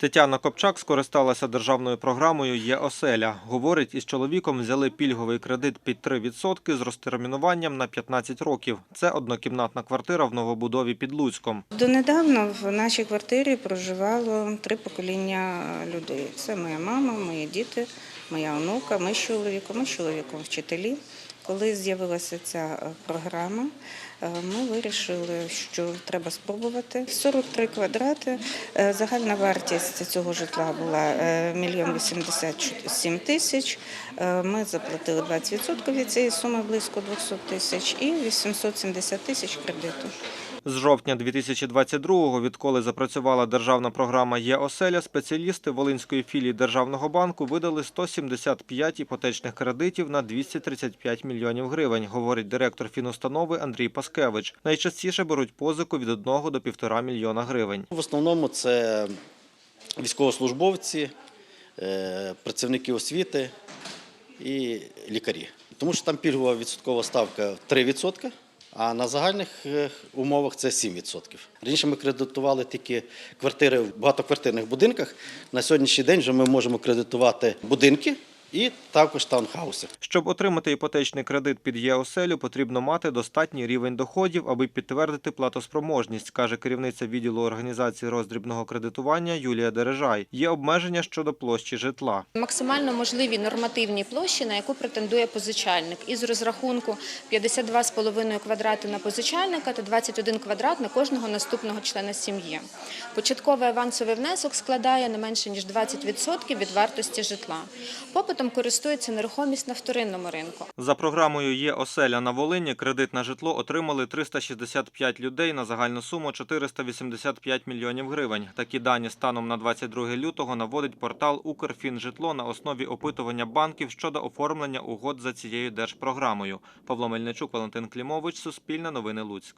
Тетяна Копчак скористалася державною програмою «Є оселя». Говорить, із чоловіком взяли пільговий кредит під 3% з розтермінуванням на 15 років. Це однокімнатна квартира в новобудові під Луцьком. Донедавна в нашій квартирі проживало три покоління людей. Це моя мама, мої діти, моя онука, ми з чоловіком, ми з чоловіком вчителі. Коли з'явилася ця е, програма, е, ми вирішили, що треба спробувати. 43 квадрати. е, Загальна вартість цього житла була е, мільйон 87 тисяч. Ми заплатили 20% від цієї суми близько 200 тисяч і 870 тисяч кредиту. З жовтня 2022-го, відколи запрацювала державна програма «Є оселя», спеціалісти Волинської філії Державного банку видали 175 іпотечних кредитів на 235 мільйонів гривень, говорить директор фінустанови Андрій Паскевич. Найчастіше беруть позику від 1 до 1,5 мільйона гривень. В основному це військовослужбовці, е, працівники освіти і лікарі. Тому що там пільгова відсоткова ставка 3%, а на загальних е, умовах це 7%. Раніше ми кредитували тільки квартири в багатоквартирних будинках. На сьогоднішній день вже ми можемо кредитувати будинки і також таунхауси. Щоб отримати іпотечний кредит під ЄОСЕЛю, потрібно мати достатній рівень доходів, аби підтвердити платоспроможність, каже керівниця відділу організації роздрібного кредитування Юлія Дережай. Є обмеження щодо площі житла. Максимально можливі нормативні площі, на яку претендує позичальник, із розрахунку 52,5 квадрати на позичальника та 21 квадрат на кожного наступного члена сім'ї. Початковий авансовий внесок складає не менше ніж 20% від вартості житла. Попитом користується нерухомість на вторинному ринку. За програмою «Є оселя» на Волині кредит на житло отримали 365 людей на загальну суму 485 мільйонів гривень. Такі дані станом на 22 лютого наводить портал «Укрфінжитло» на основі опитування банків щодо оформлення угод за цією держпрограмою. Павло Мельничук, Валентин Клімович, Суспільне новини Луцьк.